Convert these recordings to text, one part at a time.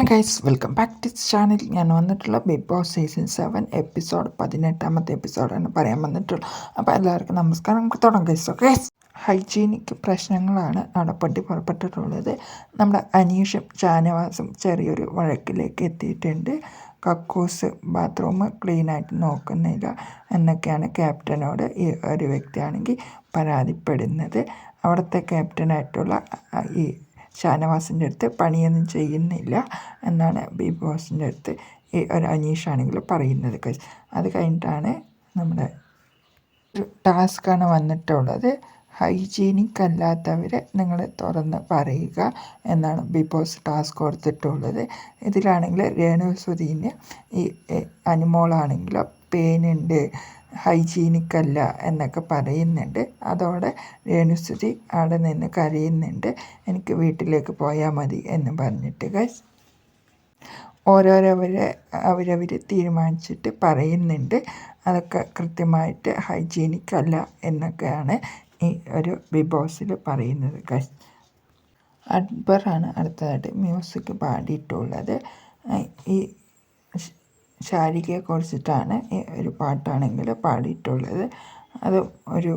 Hello guys welcome back to channel ഞാൻ വന്നിട്ടുള്ള Bigg Boss season seven episode പതിനെട്ടാമത്തെ എപ്പിസോഡാണ് പറയാൻ വന്നിട്ടുള്ളത്. അപ്പോൾ എല്ലാവർക്കും നമസ്കാരം. നമുക്ക് തുടങ്ങാം ഗൈസ് ഓക്കെ ഹൈജീനിക് പ്രശ്നങ്ങളാണ് അവിടെ പൊട്ടി പുറപ്പെട്ടിട്ടുള്ളത്. നമ്മുടെ അനീഷും ഷാനവാസും ചെറിയൊരു വഴക്കിലേക്ക് എത്തിയിട്ടുണ്ട്. കക്കൂസ് ബാത്റൂം ക്ലീനായിട്ട് നോക്കുന്നില്ല എന്നൊക്കെയാണ് ക്യാപ്റ്റനോട് ഈ ഒരു വ്യക്തിയാണെങ്കിൽ പരാതിപ്പെടുന്നത്. അവിടുത്തെ ക്യാപ്റ്റനായിട്ടുള്ള ഈ ഷാനവാസിന്റെ അടുത്ത് പണിയൊന്നും ചെയ്യുന്നില്ല എന്നാണ് ബിഗ് ബോസിന്റെ അടുത്ത് ഈ ഒരു അനീഷാണെങ്കിൽ പറയുന്നത് അത് കഴിഞ്ഞിട്ടാണ് നമ്മുടെ ടാസ്ക്കാണ് വന്നിട്ടുള്ളത്. ഹൈജീനിക് അല്ലാത്തവരെ നിങ്ങൾ തുറന്ന് പറയുക എന്നാണ് ബിഗ് ബോസ് ടാസ്ക് കൊടുത്തിട്ടുള്ളത്. ഇതിലാണെങ്കിൽ രേണു സുധീന് ഈ അനുമോളാണെങ്കിലോ പേനുണ്ട് ഹൈജീനിക് അല്ല എന്നൊക്കെ പറയുന്നുണ്ട്. അതോടെ രേണുസുതി അവിടെ നിന്ന് കരയുന്നുണ്ട്. എനിക്ക് വീട്ടിലേക്ക് പോയാൽ മതി എന്ന് പറഞ്ഞിട്ട് ഗൈസ് ഓരോരവരെ അവരവർ തീരുമാനിച്ചിട്ട് പറയുന്നുണ്ട്. അതൊക്കെ കൃത്യമായിട്ട് ഹൈജീനിക് അല്ല എന്നൊക്കെയാണ് ഈ ഒരു ബിഗ് ബോസിൽ പറയുന്നത് ഗൈസ് അക്ബറാണ് അടുത്തതായിട്ട് മ്യൂസിക് പാടിയിട്ടുള്ളത്. ഈ ശാരികയെക്കുറിച്ചിട്ടാണ് ഒരു പാട്ടാണെങ്കിൽ പാടിയിട്ടുള്ളത്. അത് ഒരു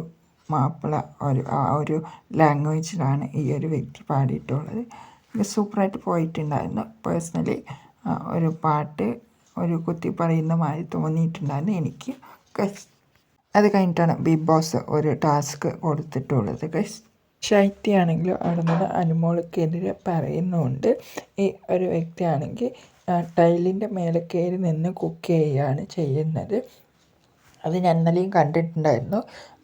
മാപ്പിള ഒരു ആ ഒരു ലാംഗ്വേജിലാണ് ഈ ഒരു വ്യക്തി പാടിയിട്ടുള്ളത്. സൂപ്പറായിട്ട് പോയിട്ടുണ്ടായിരുന്നു. പേഴ്സണലി ഒരു പാട്ട് ഒരു കുത്തി പറയുന്ന മാതിരി തോന്നിയിട്ടുണ്ടായിരുന്നു എനിക്ക് അത് കഴിഞ്ഞിട്ടാണ് ബിഗ് ബോസ് ഒരു ടാസ്ക് കൊടുത്തിട്ടുള്ളത് ഗസ് ശൈത്യാണെങ്കിലും അവിടെ നിന്ന് അനുമോൾക്കെതിരെ പറയുന്നുണ്ട്. ഈ ഒരു വ്യക്തിയാണെങ്കിൽ ടൈലിന്റെ മേലെ കയറി നിന്ന് കുക്ക് ചെയ്യുകയാണ് ചെയ്യുന്നത്. അത് ഞാൻ ഇന്നലെയും കണ്ടിട്ടുണ്ടായിരുന്നു.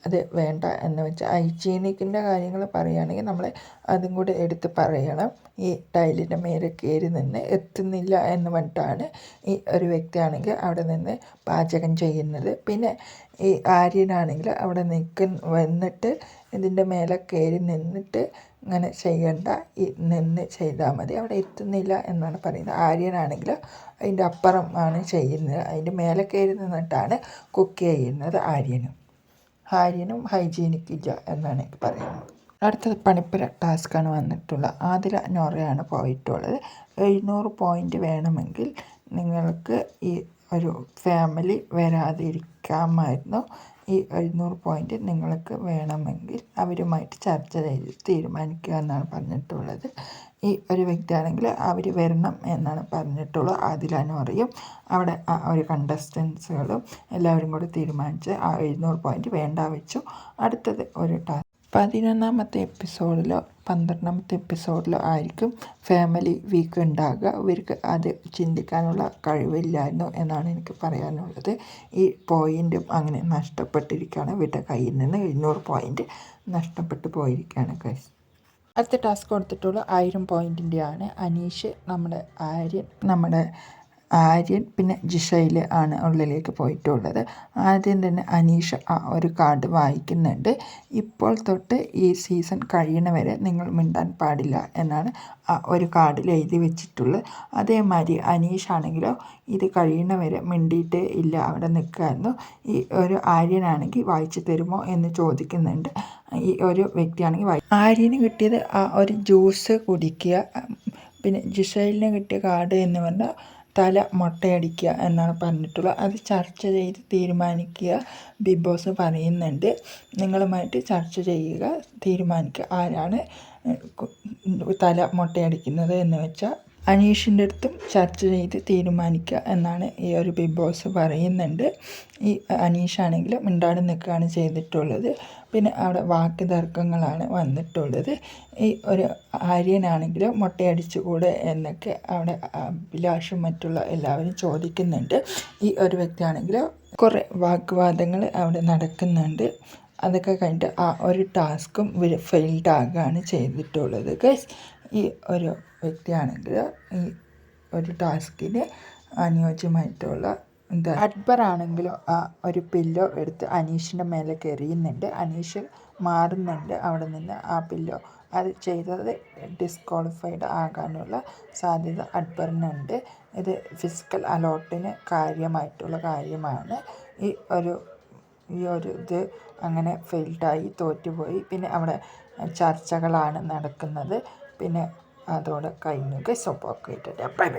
അത് വേണ്ട എന്ന് വെച്ചാൽ ഹൈജീനിക്കിന്റെ കാര്യങ്ങൾ പറയുകയാണെങ്കിൽ നമ്മൾ അതും കൂടെ എടുത്ത് പറയണം. ഈ ടൈലിന്റെ മേലെ കയറി നിന്ന് എത്തുന്നില്ല എന്ന് പറഞ്ഞിട്ടാണ് ഈ ഒരു വ്യക്തിയാണെങ്കിൽ അവിടെ നിന്ന് പാചകം ചെയ്യുന്നത്. പിന്നെ ഈ ആര്യനാണെങ്കിൽ അവിടെ നിൽക്കുന്ന വന്നിട്ട് ഇതിന്റെ മേലെ കയറി നിന്നിട്ട് ഇങ്ങനെ ചെയ്യണ്ട നിന്ന് ചെയ്താൽ മതി. അവിടെ എത്തുന്നില്ല എന്നാണ് പറയുന്നത്. ആര്യനാണെങ്കിൽ അതിന്റെ അപ്പുറം ആണ് ചെയ്യുന്നത്. അതിന്റെ മേലെ കയറി നിന്നിട്ടാണ് കുക്ക് ചെയ്യുന്നത് ആര്യനും. ആര്യനും ഹൈജീനിക് ഇല്ല എന്നാണ് പറയുന്നത്. അടുത്തത് പണിപ്പുര ടാസ്ക്കാണ് വന്നിട്ടുള്ളത് ആതിര നോറയാണ് പോയിട്ടുള്ളത്. എഴുന്നൂറ് പോയിന്റ് വേണമെങ്കിൽ നിങ്ങൾക്ക് ഈ ഒരു ഫാമിലി വരാതിരിക്കാമായിരുന്നു. ഈ എഴുന്നൂറ് പോയിന്റ് നിങ്ങൾക്ക് വേണമെങ്കിൽ അവരുമായിട്ട് ചർച്ച ചെയ്ത് തീരുമാനിക്കുക എന്നാണ് പറഞ്ഞിട്ടുള്ളത്. ഈ ഒരു വ്യക്തിയാണെങ്കിൽ അവർ വരണം എന്നാണ് പറഞ്ഞിട്ടുള്ളത് അതിലനോറിയും അവിടെ ഒരു കണ്ടസ്റ്റൻസുകളും എല്ലാവരും കൂടി തീരുമാനിച്ച് ആ എഴുന്നൂറ് പോയിന്റ് വേണ്ട വെച്ചു. അടുത്തത് ഒരു ടാസ്ക് പതിനൊന്നാമത്തെ എപ്പിസോഡിലോ പന്ത്രണ്ടാമത്തെ എപ്പിസോഡിലോ ആയിരിക്കും ഫാമിലി വീക്ക് ഉണ്ടാകുക. ഇവർക്ക് അത് ചിന്തിക്കാനുള്ള കഴിവില്ലായിരുന്നു എന്നാണ് എനിക്ക് പറയാനുള്ളത്. ഈ പോയിന്റും അങ്ങനെ നഷ്ടപ്പെട്ടിരിക്കുകയാണ്. ഇവരുടെ കയ്യിൽ നിന്ന് എഴുന്നൂറ് പോയിന്റ് നഷ്ടപ്പെട്ടു പോയിരിക്കുകയാണ് കൈസ് അടുത്ത ടാസ്ക് കൊടുത്തിട്ടുള്ള ആയിരം പോയിന്റിന്റെയാണ് അനീഷ് നമ്മുടെ ആര്യൻ നമ്മുടെ ആര്യൻ പിന്നെ ജിഷയിൽ ആണ് ഉള്ളിലേക്ക് പോയിട്ടുള്ളത്. ആദ്യം തന്നെ അനീഷ ആ ഒരു കാർഡ് വായിക്കുന്നുണ്ട്. ഇപ്പോൾ തൊട്ട് ഈ സീസൺ കഴിയണവരെ നിങ്ങൾ മിണ്ടാൻ പാടില്ല എന്നാണ് ആ ഒരു കാർഡിൽ എഴുതി വെച്ചിട്ടുള്ളത്. അതേമാതിരി അനീഷ് ആണെങ്കിലോ ഇത് കഴിയണവരെ മിണ്ടിയിട്ട് ഇല്ല അവിടെ നിൽക്കുമായിരുന്നു ഈ ഒരു ആര്യനാണെങ്കിൽ വായിച്ചു തരുമോ എന്ന് ചോദിക്കുന്നുണ്ട്. ഈ ഒരു വ്യക്തിയാണെങ്കിൽ വായി ആര്യന് കിട്ടിയത് ആ ഒരു ജ്യൂസ് കുടിക്കുക പിന്നെ ജിഷയിലിന് കിട്ടിയ കാർഡ് എന്ന് പറഞ്ഞാൽ തല മൊട്ടയടിക്കുക എന്നാണ് പറഞ്ഞിട്ടുള്ളത്. അത് ചർച്ച ചെയ്ത് തീരുമാനിക്കുക ബിഗ് ബോസ് പറയുന്നുണ്ട്. നിങ്ങളുമായിട്ട് ചർച്ച ചെയ്യുക തീരുമാനിക്കുക. ആരാണ് തല മൊട്ടയടിക്കുന്നത് എന്ന് വെച്ചാൽ അനീഷിന്റെ അടുത്തും ചർച്ച ചെയ്ത് തീരുമാനിക്കുക എന്നാണ് ഈ ഒരു ബിഗ് ബോസ് പറയുന്നുണ്ട്. ഈ അനീഷാണെങ്കിൽ മിണ്ടാട് നിൽക്കുകയാണ് ചെയ്തിട്ടുള്ളത്. പിന്നെ അവിടെ വാക്ക് തർക്കങ്ങളാണ് വന്നിട്ടുള്ളത്. ഈ ഒരു ആര്യനാണെങ്കിൽ മുട്ടയടിച്ചുകൂടെ എന്നൊക്കെ അവിടെ അഭിലാഷും മറ്റുള്ള എല്ലാവരും ചോദിക്കുന്നുണ്ട്. ഈ ഒരു വ്യക്തിയാണെങ്കിൽ കുറേ വാഗ്വാദങ്ങൾ അവിടെ നടക്കുന്നുണ്ട്. അതൊക്കെ കഴിഞ്ഞിട്ട് ആ ഒരു ടാസ്കും ഫെയിൽഡ് ആകുകയാണ് ചെയ്തിട്ടുള്ളത്. ഗൈസ് ഈ ഒരു വ്യക്തിയാണെങ്കിൽ ഈ ഒരു ടാസ്കിന് അനുയോജ്യമായിട്ടുള്ള എന്താ അക്ബർ ആണെങ്കിലും ആ ഒരു പില്ലോ എടുത്ത് അനീഷിന്റെ മേലെ എറിയുന്നുണ്ട് അനീഷ് മാറുന്നുണ്ട് അവിടെ നിന്ന് ആ പില്ലോ. അത് ചെയ്തത് ഡിസ്ക്വാളിഫൈഡ് ആകാനുള്ള സാധ്യത അക്ബറിനുണ്ട്. ഇത് ഫിസിക്കൽ അലോട്ടിന് കാര്യമായിട്ടുള്ള കാര്യമാണ്. ഈ ഒരു ഈ ഒരു ഇത് അങ്ങനെ ഫെയിൽഡായി തോറ്റുപോയി. പിന്നെ അവിടെ ചർച്ചകളാണ് നടക്കുന്നത്. പിന്നെ അതോടെ കഴിഞ്ഞു ഗൈസ് അപ്പോൾ ബൈ ബൈ